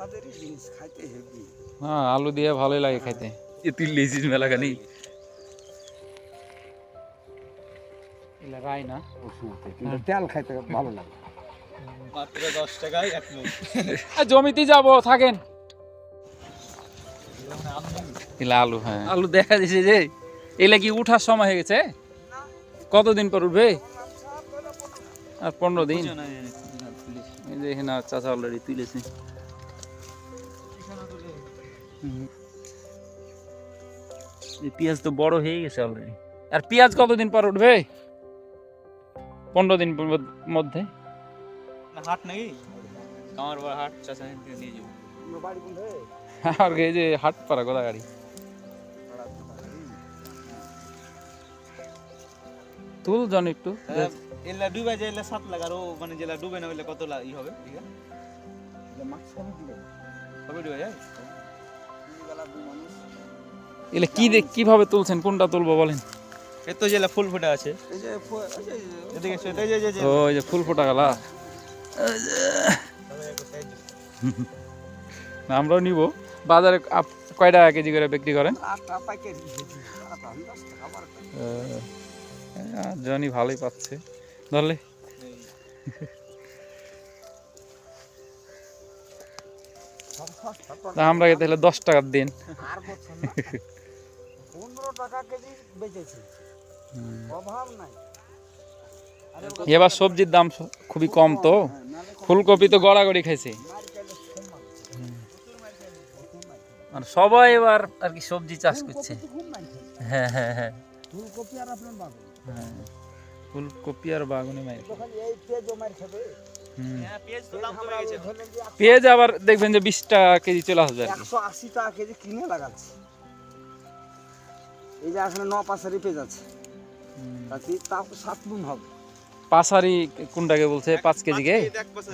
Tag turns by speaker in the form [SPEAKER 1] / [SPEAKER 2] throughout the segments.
[SPEAKER 1] সুস্বাদেরই জিনিস খাইতে হেভি
[SPEAKER 2] হ্যাঁ আলু দিয়ে ভালোই লাগে খাইতে। এ এলা রাই না।
[SPEAKER 1] কিন্তু তেল খাইতে ভালো লাগে।
[SPEAKER 3] মাত্র দশ টাকায় এক
[SPEAKER 2] জমিতে যাব থাকেন। এলা আলু হ্যাঁ। আলু দেখা দিছে যে এলা কি উঠার সময় হয়ে গেছে? কতদিন পর উঠবে? আর পনেরো দিন? এই যে এখানে চাচা অলরেডি তুলেছে। এই পেঁয়াজ তো বড় হয়ে গেছে অলরেডি আর পেঁয়াজ কতদিন পর উঠবে? পনেরো দিন পর- মধ্যে।
[SPEAKER 3] হাট নাকি? কামার বড় হাট চাষা নিয়ে যাব।
[SPEAKER 2] আর এই যে হাট পাড়া গোদা গাড়ি তুল জন একটু।
[SPEAKER 3] এলা ডুবে যায় এলা সাত লাখ আর ও মানে যেলা ডুবে না হইলে কত ই হবে? ঠিক আছে?
[SPEAKER 1] মাছ সবই
[SPEAKER 3] ডুবে যায়?
[SPEAKER 2] এলে কি দেখ কীভাবে তুলছেন? কোনটা তুলবো বলেন?
[SPEAKER 3] এ তো যেলা ফুল ফুটে আছে।
[SPEAKER 1] এই যে এই
[SPEAKER 3] এই এই এই
[SPEAKER 2] এই ফুল ফোটা গেলা। না, আমরাও নিব। বাজারে আপ- কয় টাকা কেজি করে বিক্রি করেন? জনি ভালোই পাচ্ছে। ধরলে? আমরা তাহলে দশ টাকার দিন?
[SPEAKER 1] আর বছর না। পনেরো টাকা কেজি বেচেছি। অভাব নাই।
[SPEAKER 2] এবার সবজির দাম খুবই কম তো।
[SPEAKER 1] হ্যাঁ,
[SPEAKER 2] ফুলকপি তো গড়াগড়ি খাইছে। আর সবাই এবার আর কি সবজি চাষ করছে।
[SPEAKER 1] তো।
[SPEAKER 2] হ্যাঁ হ্যাঁ হ্যাঁ।
[SPEAKER 1] ফুলকপি আর বাগুনি।
[SPEAKER 2] হ্যাঁ।
[SPEAKER 3] হ্যাঁ পেঁয়াজ
[SPEAKER 2] আবার দেখবেন যে বিশ টাকা কেজি চলে আসবে
[SPEAKER 1] একশো আশি টাকা কেজি কিনে লাগাচ্ছি। এই যে এখানে ন পাশারি পেঁয়াজ আছে। তাতে তাও সাত গুণ হবে?
[SPEAKER 2] পাশারি কোনটাকে বলছে? পাঁচ কেজি কে?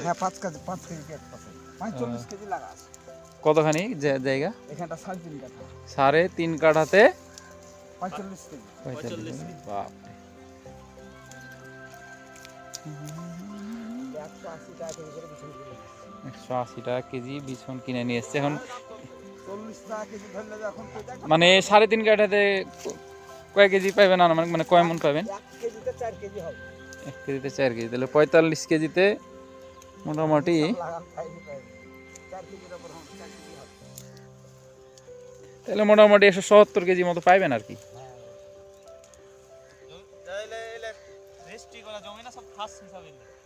[SPEAKER 1] হ্যাঁ পাঁচ কেজি পাঁচ কেজি এক পাশারি? পঁয়তাল্লিশ কেজি লাগা আছে।
[SPEAKER 2] কতখানি জায়গা?
[SPEAKER 1] এখানটা সাড়ে তিন কাঠা।
[SPEAKER 2] সাড়ে তিন কাঠাতে?
[SPEAKER 1] পঁয়তাল্লিশ কেজি।
[SPEAKER 2] পঁয়তাল্লিশ বাপ
[SPEAKER 1] একশো আশি টাকা কেজি বিছন কিনে
[SPEAKER 2] নিয়ে এসছে এখন। মানে সাড়ে তিন কাঠাতে কয় কেজি পাইবেন আর মানে কয় মন পাবেন
[SPEAKER 1] এক কেজিতে চার কেজি
[SPEAKER 2] তাহলে পঁয়তাল্লিশ কেজিতে মোটামুটি তাহলে মোটামুটি একশো সত্তর কেজি মতো পাইবেন আর কি।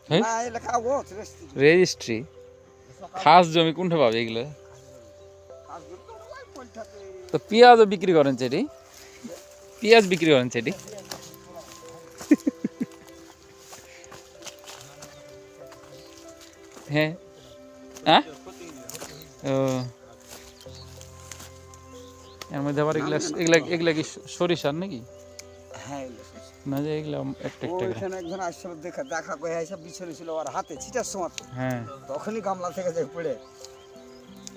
[SPEAKER 2] হ্যাঁ? রেজিস্ট্রি। খাস। জমি কোনটা পাবে এগুলো?
[SPEAKER 1] তো
[SPEAKER 2] পেঁয়াজও বিক্রি করেন সেটি? পেঁয়াজ বিক্রি করেন সেটি? হ্যাঁ? হ্যাঁ? ও। এর মধ্যে আবার এগুলা এগুলা এগুলা কি সরিষার নাকি?
[SPEAKER 1] হ্যাঁ
[SPEAKER 2] না যে এগুলা একটা
[SPEAKER 1] একজন দেখা দেখা বিছনে ছিল হাতে ছিটার সময়
[SPEAKER 2] হ্যাঁ।
[SPEAKER 1] তখনই গামলা থেকে যে পড়ে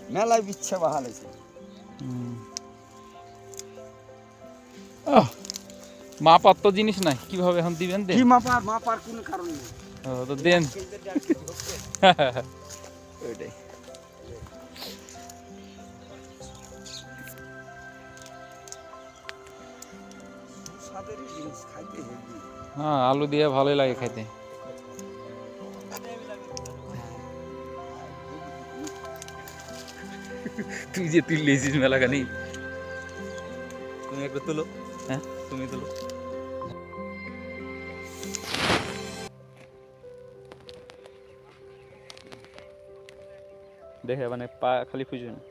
[SPEAKER 1] মেলায় বিচ্ছে বাহাল হয়েছে।
[SPEAKER 2] মাপার তো জিনিস নাই কীভাবে এখন দিবেন দেন?
[SPEAKER 1] কি মাপার? মাপার কোনো কারণ নেই।
[SPEAKER 2] তো দেন। ওইটাই। হ্যাঁ আলু দিয়ে ভালোই লাগে খাইতে তুই যে তুই লেছিস মেলাখানি
[SPEAKER 3] তুমি একটু তুলো
[SPEAKER 2] হ্যাঁ?
[SPEAKER 3] তুমি তুলো দেখে মানে পা খালি ফুজবে না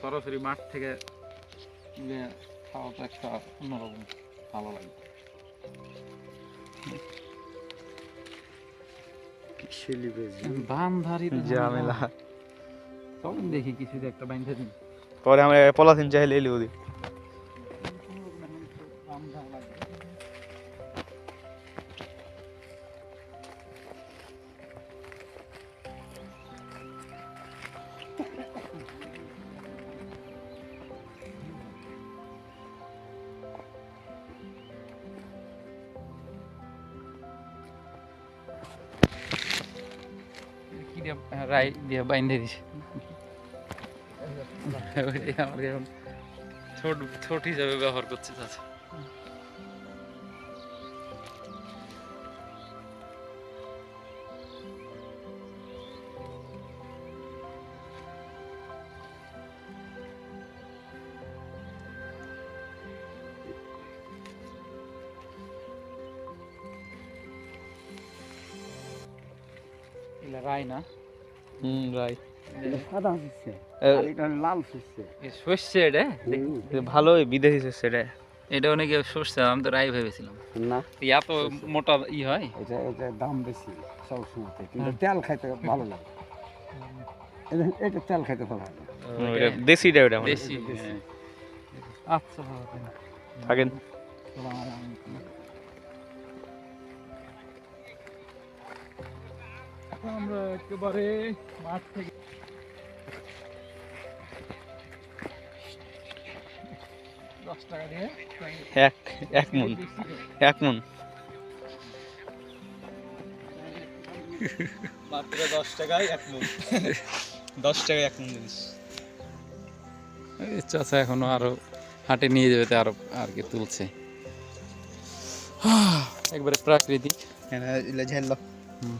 [SPEAKER 2] সরাসরি মাঠ থেকে খাওয়া তো একটা অন্যরকম ভালো লাগে।
[SPEAKER 3] ঝামেলা।
[SPEAKER 2] তখন দেখি কিছু একটা বাইন্ধা দিন
[SPEAKER 3] পরে আমরা পলাথিন চাইলে এলি ওদি
[SPEAKER 2] রাই দিয়ে বাইন্ধে দিছে ওইদিকে আমার এখন ছোট ছোট হিসাবে ব্যবহার করছে চাচা এগুলা রাই না
[SPEAKER 3] হুম রাইট
[SPEAKER 1] এটা সাদা হচ্ছে এটা লাল হচ্ছে
[SPEAKER 2] শস্য এটা?
[SPEAKER 3] ভালো বিদেশি সেটা
[SPEAKER 2] এটা। অনেকে শস্য আমি তো রাই ভেবেছিলাম।
[SPEAKER 1] না।
[SPEAKER 2] এত মোটা ই হয়?
[SPEAKER 1] এটা এটা দাম বেশি সব সময় কিন্তু তেল খাইতে ভালো লাগে। এটা- এটা তেল খাইতে ভালো লাগে।
[SPEAKER 3] দেশিটা ওটা মানে
[SPEAKER 2] দেশি হ্যাঁ। আচ্ছা থাকেন।
[SPEAKER 3] থাকেন
[SPEAKER 2] আমরা একেবারে মাঠ থেকে দশ টাকা দিয়ে
[SPEAKER 3] এক এক মন। এক মন। মাত্র দশ টাকায় এক মন। দশ টাকায় এক মন জিনিস।
[SPEAKER 2] এখনও আরও হাটে নিয়ে যাবে তো আরও আর কি তুলছে। একবারে প্রাকৃতিক।
[SPEAKER 3] হ্যাঁ
[SPEAKER 2] হুম।